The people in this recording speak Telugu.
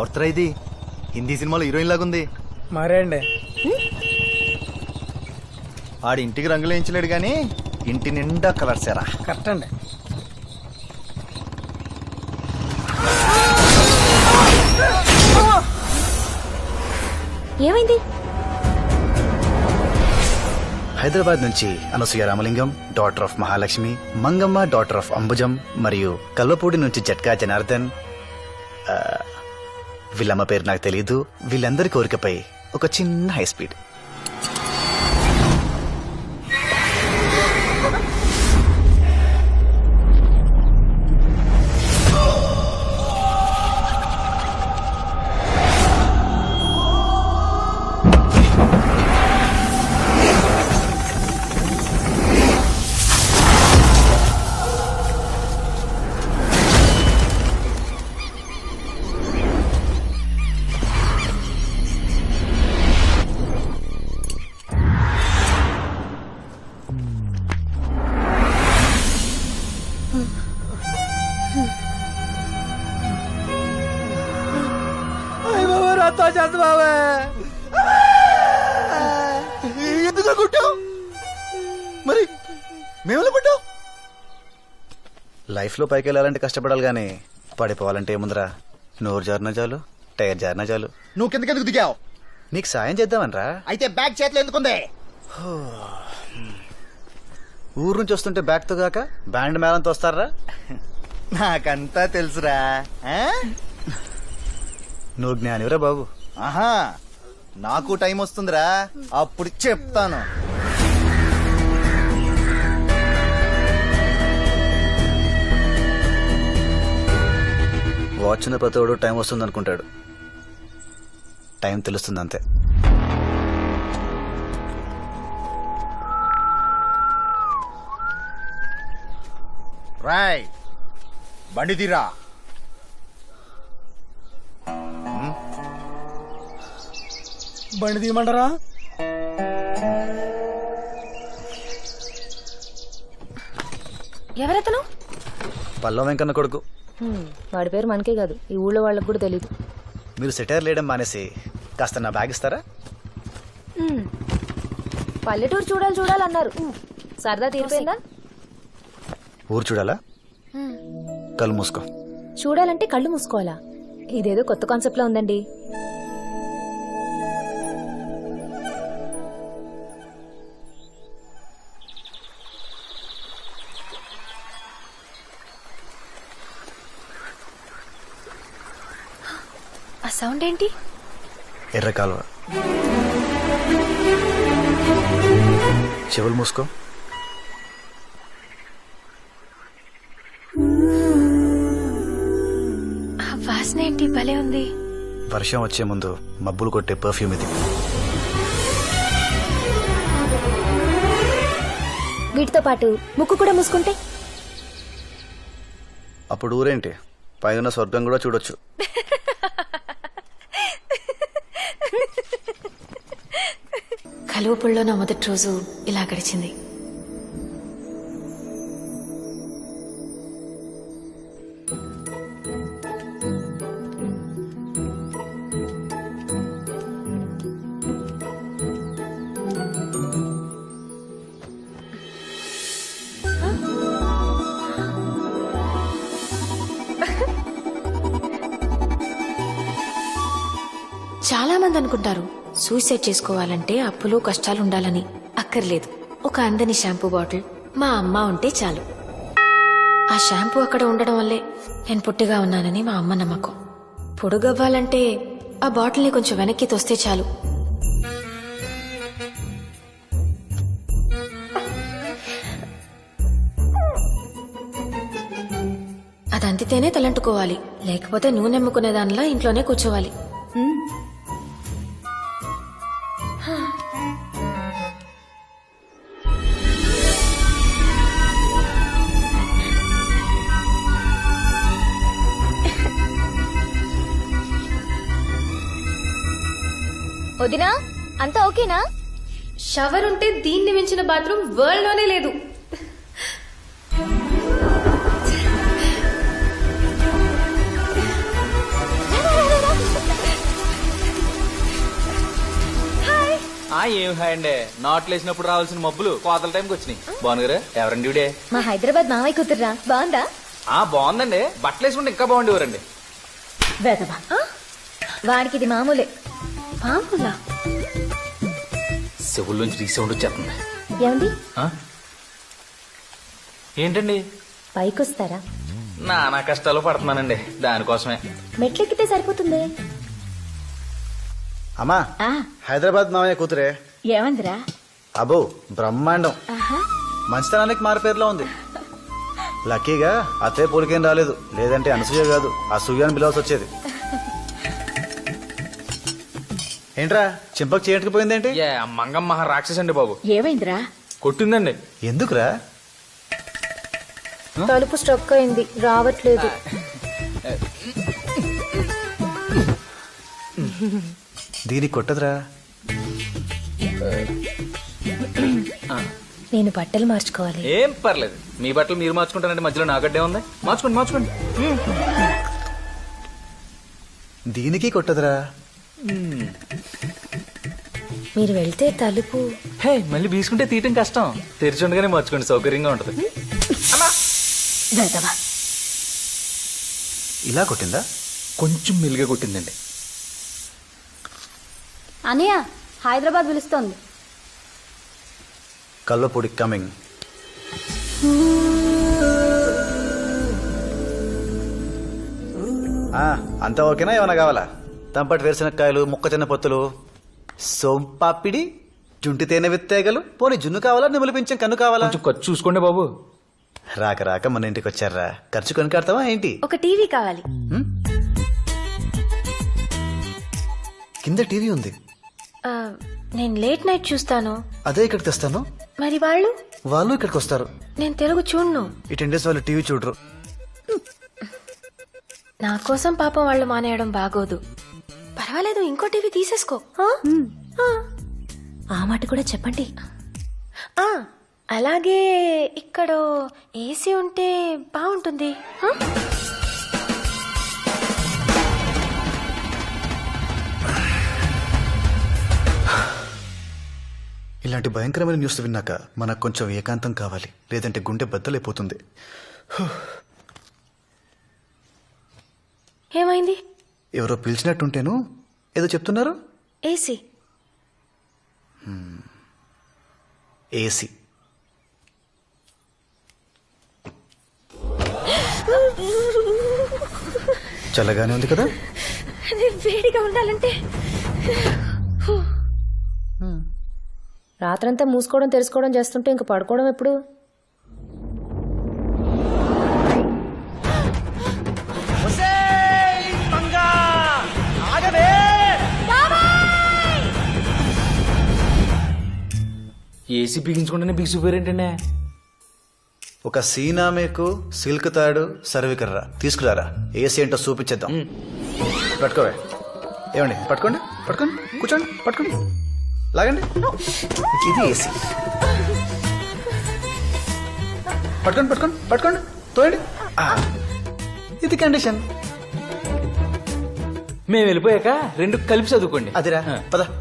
ఎవరితరా ఇది? హిందీ సినిమాలో హీరోయిన్ లాగుంది. మరే అండి ఆడి ఇంటికి రంగులు వేయించలేడు కానీ ఇంటి నిండా కలర్స్ ఎరా. కరెక్ట్ అండి ఏమైంది? హైదరాబాద్ నుంచి Anasuya Ramalingam daughter of Mahalakshmi Mangamma daughter of Ambujam మరియు కల్వపూడి నుంచి జట్కా జనార్దన్ వీళ్ళమ్మ పేరు నాకు తెలియదు వీళ్ళందరి కోరికపై ఒక చిన్న హై స్పీడ్ ఎందుకు కొట్టావు? మరి మేము కొట్టావు లైఫ్లో పైకి వెళ్ళాలంటే కష్టపడాలి కానీ పడిపోవాలంటే ఏముందిరా? నోరు జారిన చాలు టైర్ జారిన చాలు. నువ్వు కిందకెందుకు దిగావు? నీకు సాయం చేద్దామనరా. అయితే బ్యాగ్ చేతిలో ఎందుకుంది ఊరు నుంచి వస్తుంటే బ్యాగ్తో కాక బ్యాండ్ మేళంతో వస్తారా? నాకంతా తెలుసురా నువ్వు జ్ఞానివరా బాబు? ఆహా నాకు టైం వస్తుందిరా. అప్పుడు చెప్తాను. వాచ్ ఉన్న ప్రతోడు టైం వస్తుంది అనుకుంటాడు టైం తెలుస్తుంది అంతే రాయ్ బండి తీరా. బండి తీయమంటారా? ఎవరెతను? పల్లవ వెంకన్న కొడుకు. హ్మ్, వాడి పేరు మనకే కాదు ఈ ఊళ్ళో వాళ్ళకి కూడా తెలియదు మీరు సెటైర్ లేయడం మానేసి కాస్త నా బ్యాగ్ ఇస్తారా? పల్లెటూరు చూడాలి చూడాలన్నారు సరదా తీరిపోయిందా? ఊరు చూడాలా? కళ్ళు మూసుకో. చూడాలంటే కళ్ళు మూసుకోవాలా? ఇదేదో కొత్త కాన్సెప్ట్లో ఉందండి. ఆ సౌండ్ ఏంటి? ఎర్ర కాలువ చెవులు మూసుకో. ఆ వాసన ఏంటి? భలే ఉంది. వర్షం వచ్చే ముందు మబ్బులు కొట్టే పర్ఫ్యూమ్ ఇది. వీటితో పాటు ముక్కు కూడా మూసుకుంటే? అప్పుడు ఊరేంటి? పైన స్వర్గం కూడా చూడొచ్చు. కలువపుల్లో నా మొదటి రోజు ఇలా గడిచింది. చాలా మంది అనుకుంటారు సూసైడ్ చేసుకోవాలంటే అప్పులు కష్టాలు ఉండాలని అక్కర్లేదు. ఒక అందని షాంపూ బాటిల్ మా అమ్మ ఉంటే చాలు. ఆ షాంపూ అక్కడ ఉండడం వల్లే నేను పుట్టిగా ఉన్నానని మా అమ్మ నమ్మకం. పొడుగవ్వాలంటే ఆ బాటిల్ని కొంచెం వెనక్కి తోస్తే చాలు. అది అంతితేనే తలంటుకోవాలి. లేకపోతే నూనె అమ్ముకునే దానిలా ఇంట్లోనే కూర్చోవాలి. వదినా అంతా ఓకేనా? షవర్ ఉంటే దీన్ని మించిన బాత్రూమ్ వరల్డ్లోనే లేదు ఆ ఏం హాయ్ అండి? నాట్లు వేసినప్పుడు రావాల్సిన మబ్బులు కోతల టైంకి వచ్చినాయి. బాగున్నారా ఎవరండి ఇవిడే? మా హైదరాబాద్ మామయ్య కూతుర్రా. బాగుందా? ఆ బాగుందండి. బట్టలు వేసుకుంటే ఇంకా బాగుండేవారండి. వాడికి ఇది మామూలే. మామూలా చెవుల్లోంచి రీసౌండ్ వచ్చేస్తుంది. ఏమండి? ఆ? ఏంటండి? పైకొస్తారా? నానా కష్టాలు పడుతున్నానండి దానికోసమే. మెట్లెక్కితే సరిపోతుంది? అమ్మా ఆ. హైదరాబాద్ మామయ్య కూతురే. ఏమందిరా? అబో బ్రహ్మాండం. మంచితనానికి మారుపేరులో ఉంది. లక్కీగా అతే పోలికేం రాలేదు. లేదంటే అనసూయ కాదు అసూయ అని పిలవాల్సి వచ్చేది. ఏంట్రా చింపకు చేయట్టుకు పోయిందేంటి? ఏ మంగమ్మ మహా రాక్షస్ అండి బాబు. ఏమైందిరా? కొట్టిందండి. ఎందుకురా? తలుపు స్ట్రక్ అయింది రావట్లేదు. దీనికి కొట్టదురా. నేను బట్టలు మార్చుకోవాలి. ఏం పర్లేదు. మీ బట్టలు మీరు మార్చుకుంటారంటే మధ్యలో నాగడ్డే ఉంది. మార్చుకోండి మార్చుకోండి. దీనికి కొట్టదురా. మీరు వెళ్తే తలుపు. హే మళ్ళీ బీసుకుంటే తీయటం కష్టం. తెరిచి ఉండగానే మార్చుకోండి సౌకర్యంగా ఉంటది. వేదవా ఇలా కొట్టిందా? కొంచెం మెల్లిగా కొట్టిందండి. అనయ్య హైదరాబాద్ పిలుస్తోంది. కల్వపూడి కమింగ్. ఆ, అంతా ఓకేనా? ఏమైనా కావాలా? తంపటి వేరుశనక్కాయలు మొక్కజొన్న పొత్తులు సోంపాపిడి జుంటి తేనె విత్తేగలు. పోనీ జున్ను కావాలా? నిములు పింఛం కన్ను కావాలా? కొంచెం ఖర్చు చూసుకోండి బాబు. రాక రాక మన ఇంటికి వచ్చారా? ఖర్చు కొనుకాడతావా ఏంటి? ఒక టీవీ కావాలి. కింద టీవీ ఉంది. ఆ, నేను లేట్ నైట్ చూస్తాను. అదే ఇక్కడికి తెస్తాను. మరి వాళ్ళు? వాళ్ళు ఇక్కడికి వస్తారు. నేను తెలుగు చూడను. ఈ టెన్ డేస్ వాళ్ళు టీవీ చూడరు. నా కోసం పాపం వాళ్ళు మానేయడం బాగోదు. పర్వాలేదు ఇంకో టీవీ తీసేసుకో. ఆ? మాట కూడా చెప్పండి. ఆ, అలాగే ఇక్కడ ఏసీ ఉంటే బాగుంటుంది? ఇలాంటి భయంకరమైన న్యూస్ విన్నాక మనకు కొంచెం ఏకాంతం కావాలి. లేదంటే గుండె బద్దలైపోతుంది. ఏమైంది? ఎవరో పిలిచినట్టుంటేను ఏదో చెప్తున్నారు? ఏసీ ఏసీ చల్లగానే ఉంది కదా? వేడిగా ఉండాలంటే. రాత్రంతా మూసుకోవడం తెలుసుకోవడం చేస్తుంటే ఇంక పడుకోవడం ఎప్పుడు? ఏసీ బిగించుకుంటేనే బిగిసిపోయారేంటండి ఒక సీనామేకు సిల్క్ తాడు సర్వికర్ర. తీసుకురారా. ఏసీ ఏంటో చూపించేద్దాం. పట్టుకోవే. ఏమండి? పట్టుకోండి. పట్టుకోండి. కూర్చోండి. పట్టుకోండి. లాగండి. ఇది ఏసీ. పట్టుకోండి పట్టుకోండి పట్టుకోండి. తోయండి. ఆ, ఇది కండిషన్. మేము వెళ్ళిపోయాక రెండు కలిపి చదువుకోండి. అదిరా. పద.